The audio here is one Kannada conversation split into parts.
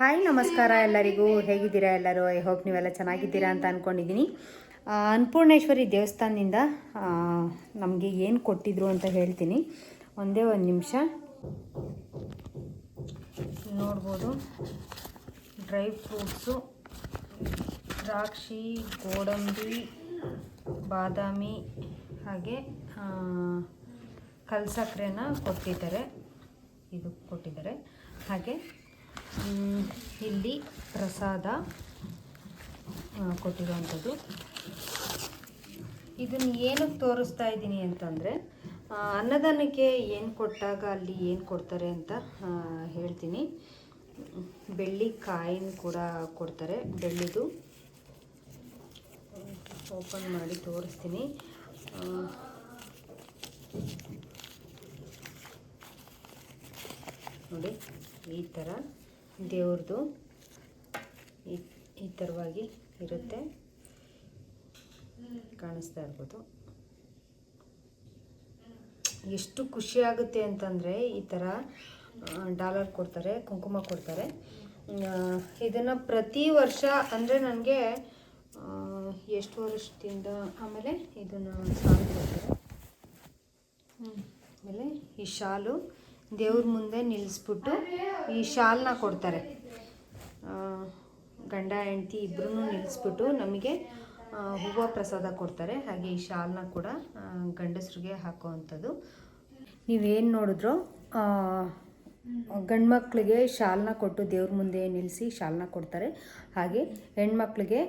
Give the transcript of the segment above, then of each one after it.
ಹಾಯ್, ನಮಸ್ಕಾರ ಎಲ್ಲರಿಗೂ. ಹೇಗಿದ್ದೀರಾ ಎಲ್ಲರೂ? ಐ ಹೋಪ್ ನೀವೆಲ್ಲ ಚೆನ್ನಾಗಿದ್ದೀರಾ ಅಂತ ಅಂದ್ಕೊಂಡಿದ್ದೀನಿ ಅನ್ನಪೂರ್ಣೇಶ್ವರಿ ದೇವಸ್ಥಾನದಿಂದ ನಮಗೆ ಏನು ಕೊಟ್ಟಿದ್ರು ಅಂತ ಹೇಳ್ತೀನಿ. ಒಂದೇ ಒಂದು ನಿಮಿಷ. ನೋಡ್ಬೋದು. ಡ್ರೈ ಫ್ರೂಟ್ಸು, ದ್ರಾಕ್ಷಿ, ಗೋಡಂಬಿ, ಬಾದಾಮಿ, ಹಾಗೆ ಕಲ್ಸಕ್ರೆನ ಕೊಟ್ಟಿದ್ದಾರೆ. ಇದು ಕೊಟ್ಟಿದ್ದಾರೆ. ಹಾಗೆ ಇಲ್ಲಿ ಪ್ರಸಾದ ಕೊಟ್ಟಿರುವಂಥದ್ದು. ಇದನ್ನು ಏನಕ್ಕೆ ತೋರಿಸ್ತಾ ಇದ್ದೀನಿ ಅಂತಂದರೆ ಅನ್ನದಾನಕ್ಕೆ ಏನು ಕೊಟ್ಟಾಗ ಅಲ್ಲಿ ಏನು ಕೊಡ್ತಾರೆ ಅಂತ ಹೇಳ್ತೀನಿ. ಬೆಳ್ಳಿ ಕಾಯಿನ ಕೂಡ ಕೊಡ್ತಾರೆ. ಬೆಳ್ಳಿದು ಓಪನ್ ಮಾಡಿ ತೋರಿಸ್ತೀನಿ. ನೋಡಿ, ಈ ಥರ ದೇವ್ರದ್ದು ಈ ಥರವಾಗಿ ಇರುತ್ತೆ. ಕಾಣಿಸ್ತಾ ಇರ್ಬೋದು. ಎಷ್ಟು ಖುಷಿ ಆಗುತ್ತೆ ಅಂತಂದರೆ ಈ ಥರ ಡಾಲರ್ ಕೊಡ್ತಾರೆ, ಕುಂಕುಮ ಕೊಡ್ತಾರೆ. ಇದನ್ನು ಪ್ರತಿ ವರ್ಷ ಅಂದರೆ ನನಗೆ ಎಷ್ಟು ವರ್ಷದಿಂದ ಆಮೇಲೆ ಇದನ್ನು ಸಾಲು ಕೊಡ್ತಾರೆ ಆಮೇಲೆ ಈ ಶಾಲು. ದೇವ್ರ ಮುಂದೆ ನಿಲ್ಲಿಸ್ಬಿಟ್ಟು ಈ ಶಾಲನ್ನ ಕೊಡ್ತಾರೆ. ಗಂಡ, ಹೆಂಡತಿ ಇಬ್ಬರೂ ನಿಲ್ಲಿಸ್ಬಿಟ್ಟು ನಮಗೆ ಹೂವು ಪ್ರಸಾದ ಕೊಡ್ತಾರೆ. ಹಾಗೆ ಈ ಶಾಲನ್ನ ಕೂಡ ಗಂಡಸ್ರಿಗೆ ಹಾಕುವಂಥದ್ದು. ನೀವೇನು ನೋಡಿದ್ರು ಗಂಡ್ಮಕ್ಳಿಗೆ ಶಾಲನ್ನ ಕೊಟ್ಟು ದೇವ್ರ ಮುಂದೆ ನಿಲ್ಲಿಸಿ ಶಾಲನ್ನ ಕೊಡ್ತಾರೆ. ಹಾಗೆ ಹೆಣ್ಮಕ್ಳಿಗೆ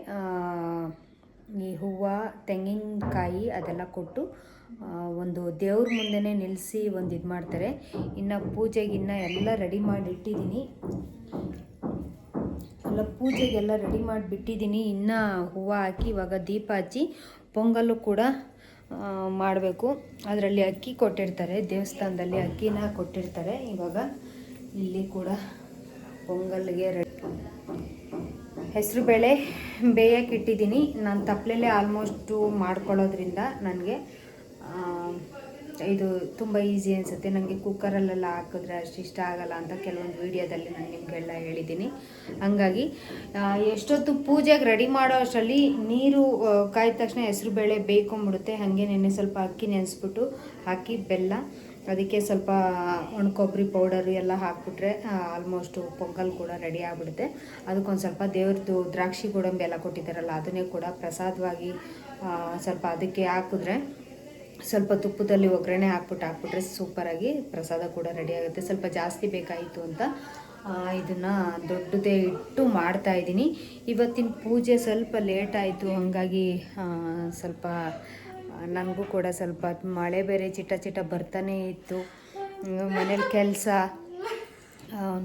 ಈ ಹೂವು, ತೆಂಗಿನಕಾಯಿ ಅದೆಲ್ಲ ಕೊಟ್ಟು ಒಂದು ದೇವ್ರ ಮುಂದೆನೇ ನಿಲ್ಲಿಸಿ ಒಂದು ಇದು ಮಾಡ್ತಾರೆ. ಇನ್ನು ಪೂಜೆಗಿನ್ನ ಎಲ್ಲ ರೆಡಿ ಮಾಡಿ ಇಟ್ಟಿದ್ದೀನಿ ಎಲ್ಲ ಪೂಜೆಗೆಲ್ಲ ರೆಡಿ ಮಾಡಿ ಬಿಟ್ಟಿದ್ದೀನಿ ಇನ್ನು ಹೂವು ಹಾಕಿ ಇವಾಗ ದೀಪ ಹಚ್ಚಿ ಪೊಂಗಲ್ಲು ಕೂಡ ಮಾಡಬೇಕು. ಅದರಲ್ಲಿ ಅಕ್ಕಿ ಕೊಟ್ಟಿರ್ತಾರೆ. ದೇವಸ್ಥಾನದಲ್ಲಿ ಅಕ್ಕಿನ ಕೊಟ್ಟಿರ್ತಾರೆ. ಇವಾಗ ಇಲ್ಲಿ ಕೂಡ ಪೊಂಗಲ್ಗೆ ರೆಡಿ ಹೆಸರುಬೇಳೆ ಬೇಯಕ್ಕೆ ಇಟ್ಟಿದ್ದೀನಿ. ನಾನು ತಪ್ಪಲೆಲ್ಲೇ ಆಲ್ಮೋಸ್ಟು ಮಾಡ್ಕೊಳ್ಳೋದ್ರಿಂದ ನನಗೆ ಇದು ತುಂಬ ಈಸಿ ಅನಿಸುತ್ತೆ. ನನಗೆ ಕುಕ್ಕರಲ್ಲೆಲ್ಲ ಹಾಕಿದ್ರೆ ಅಷ್ಟು ಇಷ್ಟ ಆಗಲ್ಲ ಅಂತ ಕೆಲವೊಂದು ವೀಡಿಯೋದಲ್ಲಿ ನಾನು ನಿಮಗೆಲ್ಲ ಹೇಳಿದ್ದೀನಿ. ಹಂಗಾಗಿ ಎಷ್ಟೊತ್ತು ಪೂಜೆಗೆ ರೆಡಿ ಮಾಡೋ ಅಷ್ಟರಲ್ಲಿ ನೀರು ಕಾಯ್ದ ತಕ್ಷಣ ಹೆಸರುಬೇಳೆ ಬೇಯ್ಕೊಂಬಿಡುತ್ತೆ ಹಾಗೆ ನೆನೆ ಸ್ವಲ್ಪ ಅಕ್ಕಿ ನೆನೆಸ್ಬಿಟ್ಟು ಹಾಕಿ ಬೆಲ್ಲ. ಅದಕ್ಕೆ ಸ್ವಲ್ಪ ಒಣಕೊಬ್ಬರಿ ಪೌಡರು ಎಲ್ಲ ಹಾಕ್ಬಿಟ್ರೆ ಆಲ್ಮೋಸ್ಟು ಪೊಂಗಲ್ ಕೂಡ ರೆಡಿ ಆಗಿಬಿಡುತ್ತೆ. ಅದಕ್ಕೊಂದು ಸ್ವಲ್ಪ ದೇವ್ರದ್ದು ದ್ರಾಕ್ಷಿ ಗೋಡಂಬಿ ಎಲ್ಲ ಕೊಟ್ಟಿದ್ದಾರಲ್ಲ, ಅದನ್ನೇ ಕೂಡ ಪ್ರಸಾದವಾಗಿ ಸ್ವಲ್ಪ ಅದಕ್ಕೆ ಹಾಕಿದ್ರೆ, ಸ್ವಲ್ಪ ತುಪ್ಪದಲ್ಲಿ ಒಗ್ಗರಣೆ ಹಾಕ್ಬಿಟ್ಟು ಹಾಕ್ಬಿಟ್ರೆ ಸೂಪರಾಗಿ ಪ್ರಸಾದ ಕೂಡ ರೆಡಿ ಆಗುತ್ತೆ. ಸ್ವಲ್ಪ ಜಾಸ್ತಿ ಬೇಕಾಯಿತು ಅಂತ ಇದನ್ನು ದೊಡ್ಡದೇ ಇಟ್ಟು ಮಾಡ್ತಾ ಇದ್ದೀನಿ. ಇವತ್ತಿನ ಪೂಜೆ ಸ್ವಲ್ಪ ಲೇಟ್ ಆಯಿತು, ಹಾಗಾಗಿ ಸ್ವಲ್ಪ ನನಗೂ ಕೂಡ ಸ್ವಲ್ಪ ಮಳೆ ಬೇರೆ ಚಿಟ ಚಿಟ ಬರ್ತಾನೇ ಇತ್ತು. ಮನೇಲಿ ಕೆಲಸ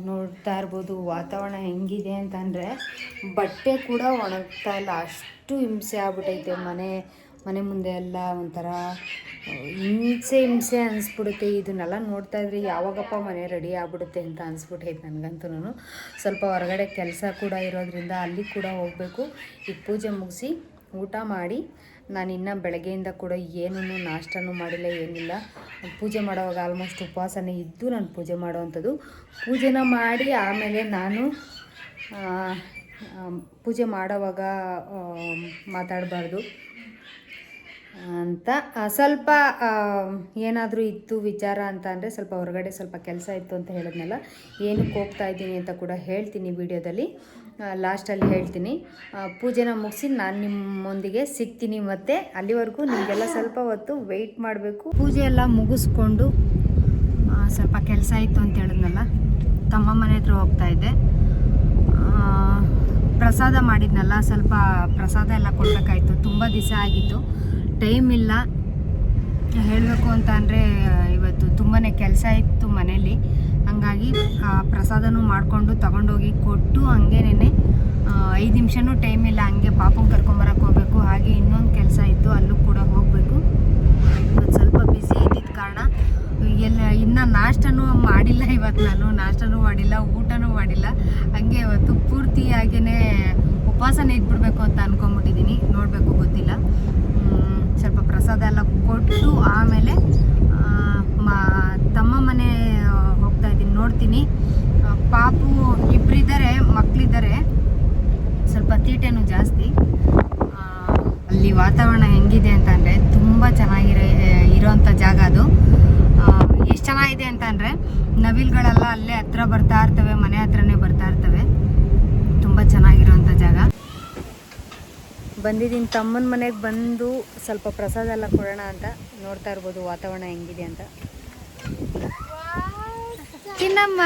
ನೋಡ್ತಾ ಇರ್ಬೋದು, ವಾತಾವರಣ ಹೆಂಗಿದೆ ಅಂತಂದರೆ ಬಟ್ಟೆ ಕೂಡ ಒಣಗ್ತಾ ಇಲ್ಲ. ಅಷ್ಟು ಹಿಂಸೆ ಆಗ್ಬಿಟ್ಟೈತೆ ಮನೆ ಮನೆ ಮುಂದೆ ಎಲ್ಲ ಒಂಥರ ಹಿಂಸೆ ಹಿಂಸೆ ಅನಿಸ್ಬಿಡುತ್ತೆ. ಇದನ್ನೆಲ್ಲ ನೋಡ್ತಾ ಇದ್ರೆ ಯಾವಾಗಪ್ಪ ಮನೆ ರೆಡಿ ಆಗ್ಬಿಡುತ್ತೆ ಅಂತ ಅನಿಸ್ಬಿಟ್ಟೈತೆ ನನಗಂತೂ ಸ್ವಲ್ಪ ಹೊರಗಡೆ ಕೆಲಸ ಕೂಡ ಇರೋದ್ರಿಂದ ಅಲ್ಲಿ ಕೂಡ ಹೋಗಬೇಕು. ಈ ಪೂಜೆ ಮುಗಿಸಿ ಊಟ ಮಾಡಿ ನಾನು ಇನ್ನು ಬೆಳಗ್ಗೆಯಿಂದ ಕೂಡ ಏನೂ ನಾಷ್ಟನೂ ಮಾಡಿಲ್ಲ, ಏನಿಲ್ಲ. ಪೂಜೆ ಮಾಡೋವಾಗ ಆಲ್ಮೋಸ್ಟ್ ಉಪವಾಸನೇ ಇದ್ದು ನಾನು ಪೂಜೆ ಮಾಡೋವಂಥದ್ದು. ಪೂಜೆನ ಮಾಡಿ ಆಮೇಲೆ ನಾನು ಪೂಜೆ ಮಾಡೋವಾಗ ಮಾತಾಡಬಾರ್ದು. ಅಂತ ಸ್ವಲ್ಪ ಏನಾದರೂ ಇತ್ತು ವಿಚಾರ ಅಂತ ಅಂದರೆ ಸ್ವಲ್ಪ ಹೊರಗಡೆ ಸ್ವಲ್ಪ ಕೆಲಸ ಇತ್ತು ಅಂತ ಹೇಳಿದ್ನಲ್ಲ, ಏನಕ್ಕೆ ಹೋಗ್ತಾ ಇದ್ದೀನಿ ಅಂತ ಕೂಡ ಹೇಳ್ತೀನಿ ವಿಡಿಯೋದಲ್ಲಿ. ಲಾಸ್ಟಲ್ಲಿ ಹೇಳ್ತೀನಿ. ಪೂಜೆನ ಮುಗಿಸಿ ನಾನು ನಿಮ್ಮೊಂದಿಗೆ ಸಿಗ್ತೀನಿ ಮತ್ತೆ ಅಲ್ಲಿವರೆಗೂ ನಿಮಗೆಲ್ಲ ಸ್ವಲ್ಪ ಹೊತ್ತು ವೆಯ್ಟ್ ಮಾಡಬೇಕು. ಪೂಜೆ ಎಲ್ಲ ಮುಗಿಸ್ಕೊಂಡು ಸ್ವಲ್ಪ ಕೆಲಸ ಇತ್ತು ಅಂತ ಹೇಳಿದ್ನಲ್ಲ, ತಮ್ಮ ಮನೆ ಹತ್ರ ಹೋಗ್ತಾ ಇದ್ದೆ. ಪ್ರಸಾದ ಮಾಡಿದ್ನಲ್ಲ, ಸ್ವಲ್ಪ ಪ್ರಸಾದ ಎಲ್ಲ ಕೊಡಬೇಕಾಯ್ತು. ತುಂಬ ದಿವಸ ಆಗಿತ್ತು. ಟೈಮ್ ಇಲ್ಲ. ಹೇಳಬೇಕು ಅಂತ ಅಂದರೆ ಇವತ್ತು ತುಂಬಾ ಕೆಲಸ ಇತ್ತು ಮನೇಲಿ. ಹಾಗಾಗಿ ಪ್ರಸಾದನೂ ಮಾಡಿಕೊಂಡು ತಗೊಂಡೋಗಿ ಕೊಟ್ಟು ಹಂಗೇನೆ ಐದು ನಿಮಿಷನೂ ಟೈಮ್ ಇಲ್ಲ, ಹಂಗೆ ಪಾಪನ ಕರ್ಕೊಂಬರಕ್ಕೆ ಹೋಗಬೇಕು. ಹಾಗೆ ಇನ್ನೊಂದು ಕೆಲಸ ಇತ್ತು, ಅಲ್ಲೂ ಕೂಡ ಹೋಗಬೇಕು. ಇವತ್ತು ಸ್ವಲ್ಪ ಬಿಸಿ ಇದ್ದಿದ್ದ ಕಾರಣ, ಎಲ್ಲ, ಇನ್ನು ನಾಷ್ಟನೂ ಮಾಡಿಲ್ಲ ಇವತ್ತು ನಾನು. ನಾಷ್ಟನೂ ಮಾಡಿಲ್ಲ, ಊಟನೂ ಮಾಡಿಲ್ಲ. ಹಂಗೆ ಇವತ್ತು ಪೂರ್ತಿಯಾಗೇ ಉಪವಾಸನೇ ಇದ್ಬಿಡ್ಬೇಕು ಅಂತ ಅಂದ್ಕೊಂಬಿಟ್ಟಿದ್ದೀನಿ ನೋಡಬೇಕು, ಗೊತ್ತಿಲ್ಲ. ಸ್ವಲ್ಪ ಪ್ರಸಾದ ಎಲ್ಲ ಕೊಟ್ಟು ಆಮೇಲೆ ಮಾ ತಮ್ಮ ಮನೆ ಹೋಗ್ತಾ ಇದ್ದೀನಿ ನೋಡ್ತೀನಿ ಆ, ಪಾಪು ಇಬ್ಬರಿದ್ದಾರೆ ಮಕ್ಕಳಿದ್ದಾರೆ ಸ್ವಲ್ಪ ಹೀಟೇನು ಜಾಸ್ತಿ. ಅಲ್ಲಿ ವಾತಾವರಣ ಹೆಂಗಿದೆ ಅಂತಂದರೆ ತುಂಬ ಚೆನ್ನಾಗಿರೋ ಇರೋವಂಥ ಜಾಗ ಅದು. ಎಷ್ಟು ಚೆನ್ನಾಗಿದೆ ಅಂತಂದರೆ ನವಿಲ್ಗಳೆಲ್ಲ ಅಲ್ಲೇ ಹತ್ರ ಬರ್ತಾ ಇರ್ತವೆ, ಮನೆ ಹತ್ರನೇ ಬರ್ತಾ ಇರ್ತವೆ. ತುಂಬ ಚೆನ್ನಾಗಿರೋವಂಥ ಜಾಗ. ಬಂದಿದ್ದೀನಿ, ತಮ್ಮನ ಮನೆಗೆ ಬಂದು ಸ್ವಲ್ಪ ಪ್ರಸಾದ ಎಲ್ಲ ಕೊಡೋಣ ಅಂತ ನೋಡ್ತಾ ಇರ್ಬೋದು ವಾತಾವರಣ ಹೆಂಗಿದೆ ಅಂತ. ಚಿನ್ನಮ್ಮ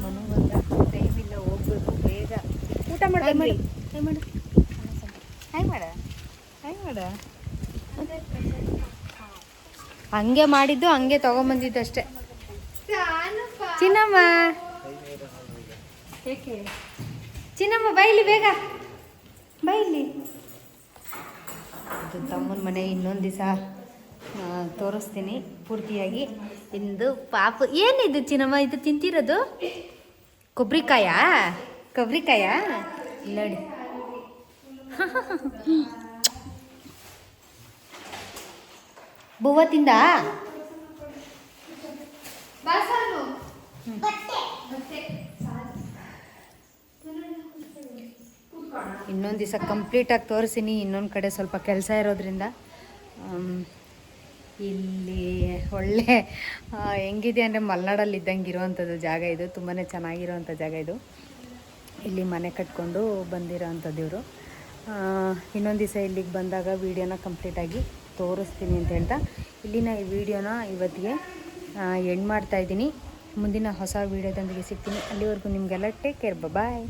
ಮನು ಬಂದ ಟೈಮ್ ಇಲ್ಲ ಹೋಗ್ಬೇಕು ಬೇಗ ಊಟ ಮಾಡಿ ಮಾಡಿ ಹಾಯ್ ಮಾಡು ಹಾಯ್ ಮಾಡ ಹಾಯ್ ಮಾಡ ಹಂಗೆ ಮಾಡಿದ್ದು ಹಂಗೆ ತಗೊಂಬಂದಿದ್ದು ಅಷ್ಟೇ. ಚಿನ್ನಮ್ಮ. ಚಿನ್ನಮ್ಮ ಬೈಲಿ ಬೇಗ. ಬೈಲಿ ಇದು ತಮ್ಮನ ಮನೆ ಇನ್ನೊಂದು ದಿವಸ ತೋರಿಸ್ತೀನಿ ಪೂರ್ತಿಯಾಗಿ. ಇಂದು ಪಾಪ. ಏನಿದು ಚಿನ್ನಮ್ಮ ಇದು ತಿಂತಿರೋದು? ಕೊಬ್ಬರಿಕಾಯ ಕೊಬ್ಬರಿಕಾಯ ನೋಡಿ ಬುವ್ವ ತಿಂದ ಇನ್ನೊಂದು ದಿವಸ ಕಂಪ್ಲೀಟಾಗಿ ತೋರಿಸಿನಿ. ಇನ್ನೊಂದು ಕಡೆ ಸ್ವಲ್ಪ ಕೆಲಸ ಇರೋದ್ರಿಂದ. ಇಲ್ಲಿ ಒಳ್ಳೆ ಹೆಂಗಿದೆ ಅಂದರೆ ಮಲೆನಾಡಲ್ಲಿ ಇದ್ದಂಗೆ ಇರುವಂಥದ್ದು ಜಾಗ ಇದು. ತುಂಬಾ ಚೆನ್ನಾಗಿರೋವಂಥ ಜಾಗ ಇದು. ಇಲ್ಲಿ ಮನೆ ಕಟ್ಕೊಂಡು ಬಂದಿರೋ ಅಂಥದ್ದು ಇವರು. ಇನ್ನೊಂದು ದಿವಸ ಇಲ್ಲಿಗೆ ಬಂದಾಗ ವೀಡಿಯೋನ ಕಂಪ್ಲೀಟಾಗಿ ತೋರಿಸ್ತೀನಿ ಅಂತ ಹೇಳ್ತಾ, ಇಲ್ಲಿನ ಈ ವಿಡಿಯೋನ ಇವತ್ತಿಗೆ ಎಂಡ್ ಮಾಡ್ತಾಯಿದ್ದೀನಿ ಮುಂದಿನ ಹೊಸ ವೀಡಿಯೋದೊಂದಿಗೆ ಸಿಗ್ತೀನಿ. ಅಲ್ಲಿವರೆಗೂ ನಿಮಗೆಲ್ಲ ಟೇಕ್ ಕೇರ್ ಬಾಯ್